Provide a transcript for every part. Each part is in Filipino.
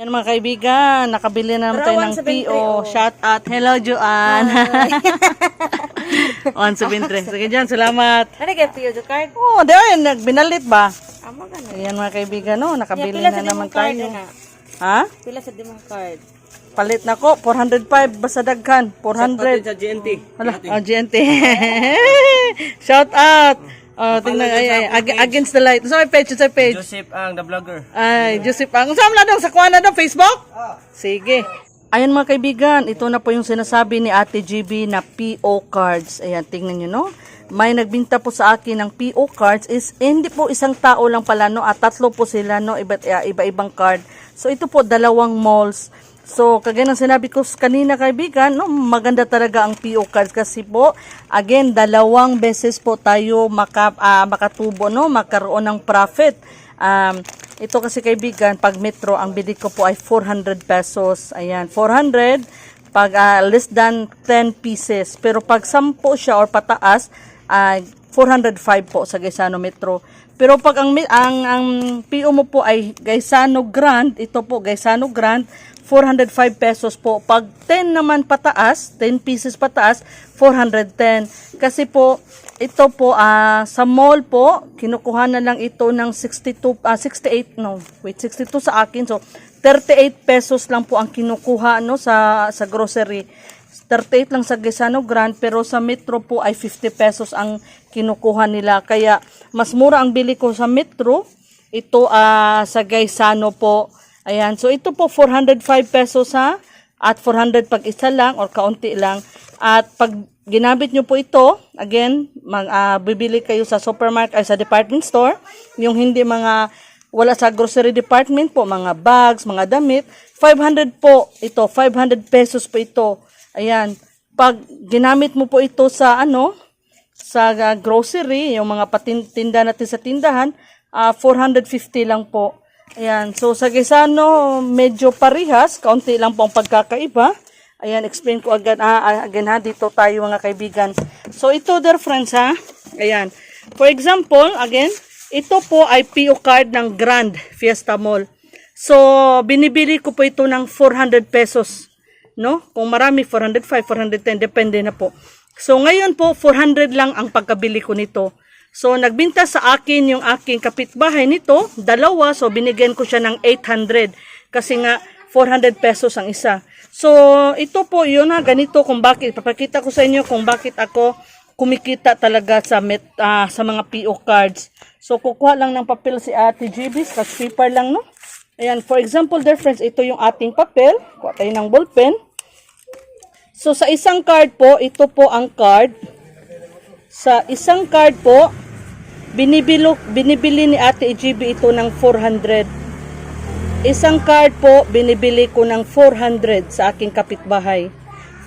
Yan mga kaibigan, nakabili na naman tayo ng Around 73, PO. oh. Shout out. Hello, Joanne. 173. Sige dyan, salamat. Ano kaya Pio the card? Oh, di ayun, nagbinalit ba? Amo ka na. Ayan mga kaibigan, no, nakabili Pila na sa naman card tayo. na. Ha? Pila sa dimong card. Palit na ko, 405 basta daghan, 400. sa GNT. Hala, oh, GNT. Shout out. Oh, tingnan ay, ay, ag- against the light. Sa page, sa page. Joseph ang the vlogger. Ay, Joseph ang saan na dong sa kuha na dong Facebook? Sige. Ayan mga kaibigan, ito na po yung sinasabi ni Ate GB na PO cards. Ayan, tingnan nyo no. May nagbinta po sa akin ng PO cards is eh, hindi po isang tao lang pala no at tatlo po sila no iba't iba-ibang card. So ito po dalawang malls. So, kagaya ng sinabi ko kanina kaibigan, no, maganda talaga ang PO cards kasi po, again, dalawang beses po tayo maka, ah, makatubo, no, magkaroon ng profit. Um, ito kasi kaibigan, pag metro, ang bili ko po ay 400 pesos. Ayan, 400 pag ah, less than 10 pieces. Pero pag 10 siya or pataas, ay 405 po sa Gaisano Metro. Pero pag ang ang ang PO mo po ay Gaisano Grand, ito po Gaisano Grand, 405 pesos po. Pag 10 naman pataas, 10 pieces pataas, 410. Kasi po ito po ah, sa mall po, kinukuha na lang ito ng 62 ah, 68 no. Wait, 62 sa akin. So 38 pesos lang po ang kinukuha no sa sa grocery. 38 lang sa Gesano Grand pero sa Metro po ay 50 pesos ang kinukuha nila. Kaya mas mura ang bili ko sa Metro. Ito ah, sa Gaisano po. Ayan. So ito po 405 pesos ha. At 400 pag isa lang or kaunti lang. At pag ginamit nyo po ito, again, mag, ah, bibili kayo sa supermarket ay sa department store. Yung hindi mga wala sa grocery department po, mga bags, mga damit. 500 po ito, 500 pesos po ito. Ayan. Pag ginamit mo po ito sa ano, sa uh, grocery, yung mga patinda natin sa tindahan, ah, 450 lang po. Ayan. So, sa Gisano, medyo parihas. Kaunti lang po ang pagkakaiba. Ayan, explain ko agad, ah, again ha, dito tayo mga kaibigan. So, ito dear friends ha. Ayan. For example, again, ito po ay PO card ng Grand Fiesta Mall. So, binibili ko po ito ng 400 pesos. No? Kung marami, 405, 410, depende na po. So, ngayon po, 400 lang ang pagkabili ko nito. So, nagbinta sa akin yung aking kapitbahay nito, dalawa, so binigyan ko siya ng 800. Kasi nga, 400 pesos ang isa. So, ito po yun ha, ganito kung bakit, papakita ko sa inyo kung bakit ako kumikita talaga sa met, ah, sa mga PO cards. So, kukuha lang ng papel si Ate GB, scratch paper lang, no? Ayan, for example, dear friends, ito yung ating papel. Kuha tayo ng ballpen. So, sa isang card po, ito po ang card. Sa isang card po, binibilo, binibili ni Ate GB ito ng 400. Isang card po, binibili ko ng 400 sa aking kapitbahay.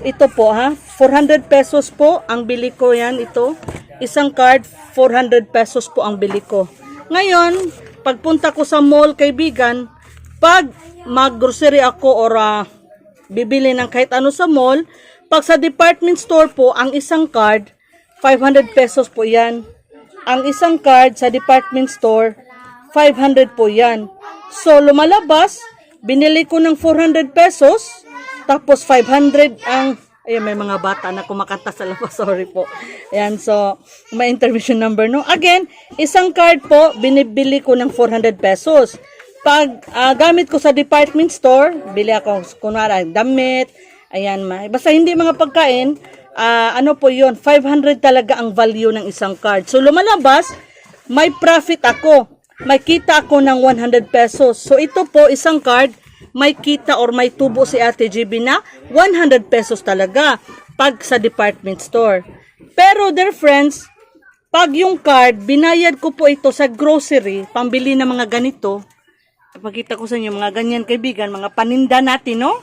Ito po ha, 400 pesos po ang bili ko yan ito. Isang card, 400 pesos po ang bili ko. Ngayon, pagpunta ko sa mall kaibigan, pag mag-grocery ako or ah, bibili ng kahit ano sa mall, pag sa department store po, ang isang card, 500 pesos po yan. Ang isang card sa department store, 500 po yan. So, lumalabas, binili ko ng 400 pesos, tapos 500 ang, ayun, may mga bata na kumakanta sa labas, sorry po. Ayan, so, may intermission number, no? Again, isang card po, binibili ko ng 400 pesos. Pag ah, gamit ko sa department store, bili ako, kunwari, damit, ayan, ma- basta hindi mga pagkain, ah, ano po yun, 500 talaga ang value ng isang card. So, lumalabas, may profit ako. May kita ako ng 100 pesos. So, ito po, isang card, may kita or may tubo si Ate GB na 100 pesos talaga pag sa department store. Pero, dear friends, pag yung card, binayad ko po ito sa grocery, pambili ng mga ganito, Pakita ko sa inyo mga ganyan kaibigan, mga paninda natin, no?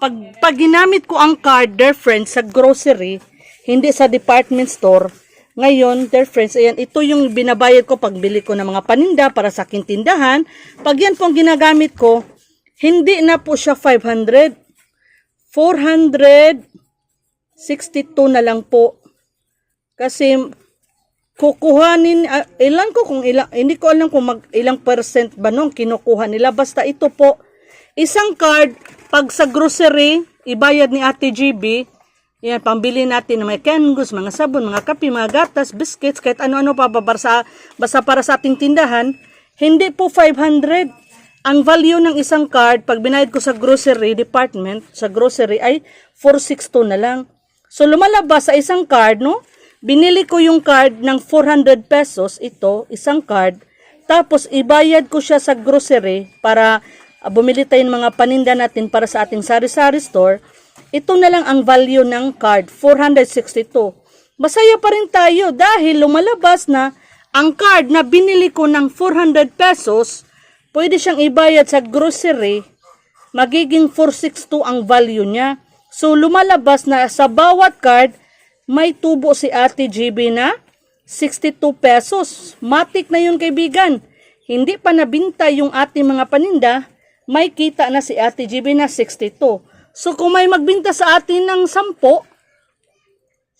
Pag, pag ginamit ko ang card, dear friends, sa grocery, hindi sa department store, ngayon, dear friends, ayan, ito yung binabayad ko pag bili ko ng mga paninda para sa aking tindahan. Pag yan po ang ginagamit ko, hindi na po siya 500. 462 na lang po. Kasi kukuhanin ah, ilan ko kung ilang hindi ko alam kung mag, ilang percent ba nung kinukuha nila basta ito po Isang card, pag sa grocery, ibayad ni Ate GB, yan, pambili natin ng mga cangus, mga sabon, mga kape, mga gatas, biscuits, kahit ano-ano pa, ba- para sa, basta para sa ating tindahan, hindi po 500. Ang value ng isang card, pag binayad ko sa grocery department, sa grocery, ay 462 na lang. So, lumalabas sa isang card, no? Binili ko yung card ng 400 pesos, ito, isang card. Tapos, ibayad ko siya sa grocery para ah, bumili tayo ng mga paninda natin para sa ating sari-sari store. Ito na lang ang value ng card, 462. Masaya pa rin tayo dahil lumalabas na ang card na binili ko ng 400 pesos, pwede siyang ibayad sa grocery, magiging 462 ang value niya. So lumalabas na sa bawat card, may tubo si Ate GB na 62 pesos. Matik na yun kaibigan. Hindi pa nabinta yung ating mga paninda, may kita na si Ate GB na 62. So kung may magbinta sa atin ng 10,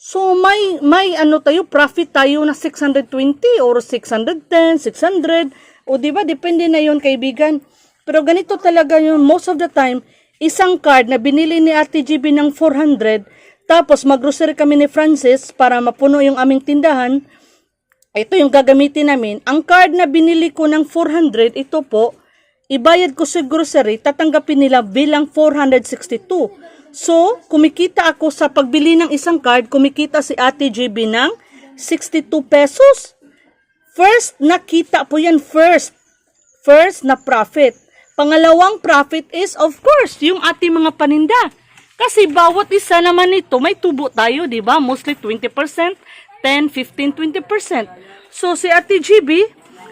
So may may ano tayo profit tayo na 620 or 610, 600 o ba depende na yon kaibigan. Pero ganito talaga yun most of the time isang card na binili ni Ate GB ng 400 tapos maggrocery kami ni Francis para mapuno yung aming tindahan. Ito yung gagamitin namin. Ang card na binili ko ng 400, ito po, ibayad ko sa grocery, tatanggapin nila bilang 462. So, kumikita ako sa pagbili ng isang card, kumikita si Ate JB ng 62 pesos. First, nakita po yan first. First na profit. Pangalawang profit is, of course, yung ating mga paninda. Kasi bawat isa naman nito, may tubo tayo, di ba? Mostly 20%, 10, 15, 20%. So, si Ate GB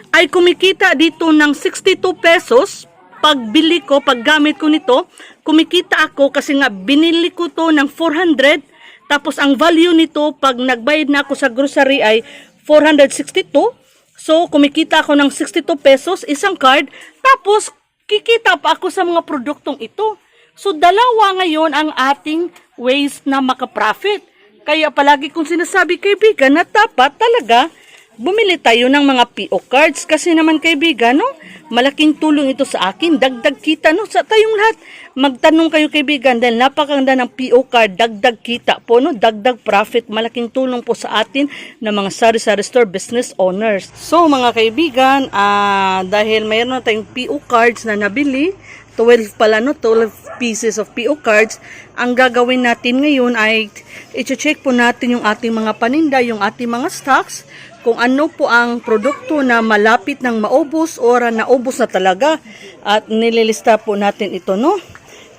ay kumikita dito ng 62 pesos pagbili ko, paggamit ko nito, kumikita ako kasi nga binili ko to ng 400 tapos ang value nito pag nagbayad na ako sa grocery ay 462. So kumikita ako ng 62 pesos isang card tapos kikita pa ako sa mga produktong ito. So dalawa ngayon ang ating ways na makaprofit. Kaya palagi kong sinasabi kaibigan na dapat talaga bumili tayo ng mga PO cards kasi naman kaibigan, no? Malaking tulong ito sa akin. Dagdag kita, no? Sa tayong lahat. Magtanong kayo kaibigan dahil napakaganda ng PO card. Dagdag kita po, no? Dagdag profit. Malaking tulong po sa atin ng mga sari-sari store business owners. So, mga kaibigan, ah dahil mayroon na tayong PO cards na nabili, 12 pala no, 12 pieces of PO cards. Ang gagawin natin ngayon ay i-check po natin yung ating mga paninda, yung ating mga stocks, kung ano po ang produkto na malapit ng maubos o naubos na talaga. At nililista po natin ito, no?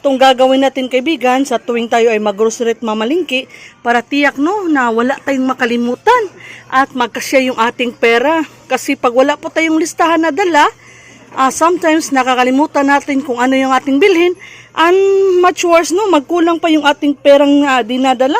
Itong gagawin natin kaibigan sa tuwing tayo ay mag-grocery at mamalingki para tiyak no na wala tayong makalimutan at magkasya yung ating pera. Kasi pag wala po tayong listahan na dala, ah, sometimes nakakalimutan natin kung ano yung ating bilhin and much worse no magkulang pa yung ating perang ah, dinadala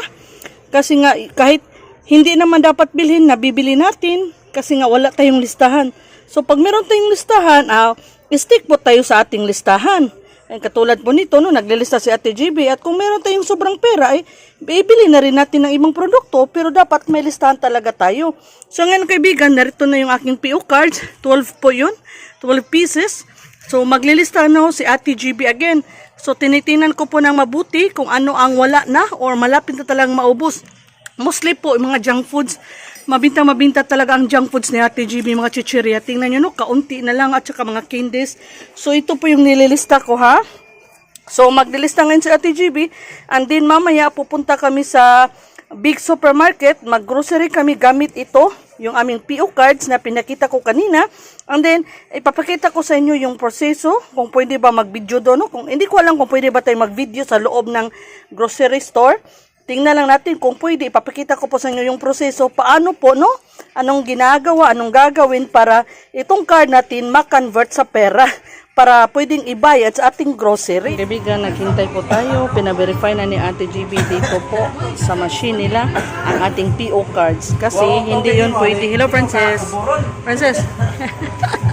kasi nga kahit hindi naman dapat bilhin nabibili natin kasi nga wala tayong listahan so pag meron tayong listahan ah, stick po tayo sa ating listahan ay katulad po nito, no, naglilista si Ate GB at kung meron tayong sobrang pera, ay bibili na rin natin ng ibang produkto pero dapat may listahan talaga tayo. So ngayon kaibigan, narito na yung aking PO cards. 12 po yun. 12 pieces. So maglilista na ho si Ate GB again. So tinitinan ko po ng mabuti kung ano ang wala na or malapit na talagang maubos. Mostly po, yung mga junk foods, mabinta-mabinta talaga ang junk foods ni Ate GB, mga chichirya. Tingnan nyo, no, kaunti na lang at saka mga candies. So, ito po yung nililista ko, ha? So, maglilista ngayon si Ate GB. And then, mamaya, pupunta kami sa big supermarket. Mag-grocery kami gamit ito, yung aming PO cards na pinakita ko kanina. And then, ipapakita ko sa inyo yung proseso, kung pwede ba mag-video doon. No? Kung, hindi ko alam kung pwede ba tayo mag-video sa loob ng grocery store. Tingnan lang natin kung pwede. Ipapakita ko po sa inyo yung proseso. Paano po, no? Anong ginagawa, anong gagawin para itong card natin makonvert sa pera para pwedeng ibayad sa ating grocery. Kaibigan, naghintay po tayo. Pina-verify na ni Ate GB dito po sa machine nila ang ating PO cards. Kasi hindi yun pwede. Hello, Frances. Frances.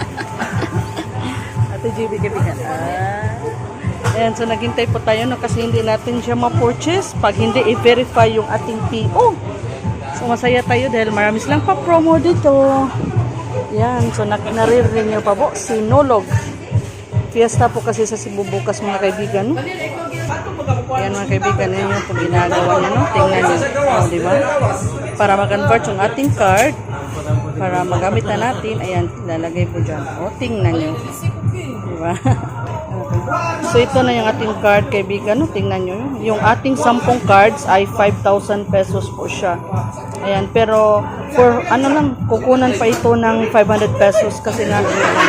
Ate GB, kaibigan. Ah. Ayan, so naghintay po tayo no, kasi hindi natin siya ma-purchase pag hindi i-verify yung ating PO. So masaya tayo dahil marami silang pa-promo dito. Yan, so niyo pa po, sinolog. Fiesta po kasi sa Cebu bukas mga kaibigan. No? Ayan mga kaibigan, yun yung pag ginagawa niya. No? Tingnan niyo. O, di ba? Para mag-convert yung ating card, para magamit na natin, ayan, lalagay po dyan. O, tingnan niyo. Di ba? So ito na yung ating card kaibigan, no? tingnan nyo. Yung ating 10 cards ay 5,000 pesos po siya. Ayan, pero for ano lang, kukunan pa ito ng 500 pesos kasi nga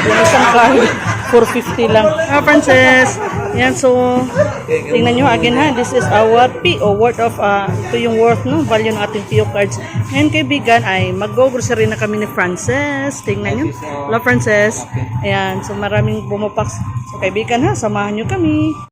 yung isang card 450 lang. Ah, Frances. Ayan, so tingnan nyo again ha, this is our PO worth of, uh, ito yung worth, no, value ng ating PO cards. Ngayon kaibigan ay mag-grocery na kami ni Frances. Tingnan nyo. Hello Frances. Ayan, so maraming bumapaks. So kaibigan ha, samahan nyo kami.